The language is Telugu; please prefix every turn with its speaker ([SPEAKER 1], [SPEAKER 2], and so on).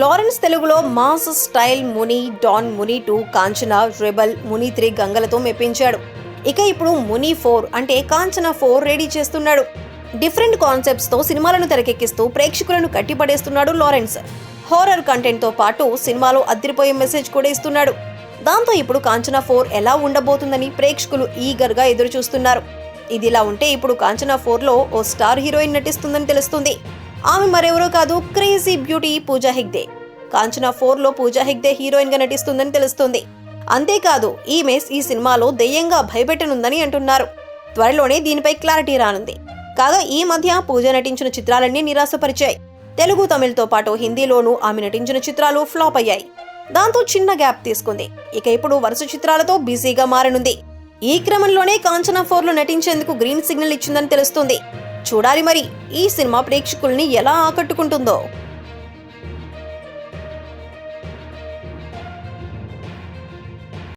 [SPEAKER 1] లారెన్స్ తెలుగులో mass style Muni don Muni two Kanchana rebel Muni three గంగలతో మెప్పించాడు. ఇక ఇప్పుడు ముని ఫోర్ అంటే కాంచన ఫోర్ రెడీ చేస్తున్నాడు. డిఫరెంట్ కాన్సెప్ట్స్తో సినిమాలను తెరకెక్కిస్తూ ప్రేక్షకులను కట్టిపడేస్తున్నాడు లారెన్స్. హారర్ కంటెంట్తో పాటు సినిమాలో అద్దరిపోయే మెసేజ్ కూడా ఇస్తున్నాడు. దాంతో ఇప్పుడు కాంచన ఫోర్ ఎలా ఉండబోతుందని ప్రేక్షకులు ఈగర్గా ఎదురు చూస్తున్నారు ఇదిలా ఉంటే ఇప్పుడు కాంచన ఫోర్లో ఓ స్టార్ హీరోయిన్ నటిస్తుందని తెలుస్తుంది. ఆమె మరెవరో కాదు క్రేజీ బ్యూటీ పూజా హెగ్డే. కాంచన ఫోర్లో పూజా హెగ్డే హీరోయిన్గా నటిస్తుందని తెలుస్తుంది. అంతేకాదు ఈమె ఈ సినిమాలో దెయ్యంగా భయపెట్టనుందని అంటున్నారు. త్వరలోనే దీనిపై క్లారిటీ రానుంది. కాగా ఈ మధ్య పూజ నటించిన చిత్రాలన్నీ నిరాశపరిచాయి. తెలుగు తమిళ్తో పాటు హిందీలోనూ ఆమె నటించిన చిత్రాలు ఫ్లాప్ అయ్యాయి. దాంతో చిన్న గ్యాప్ తీసుకుంది. ఇక ఇప్పుడు వరుస చిత్రాలతో బిజీగా మారనుంది. ఈ క్రమంలోనే కాంచనా ఫోర్లో నటించేందుకు గ్రీన్ సిగ్నల్ ఇచ్చిందని తెలుస్తుంది. చూడాలి మరి ఈ సినిమా ప్రేక్షకుల్ని ఎలా ఆకట్టుకుంటుందో.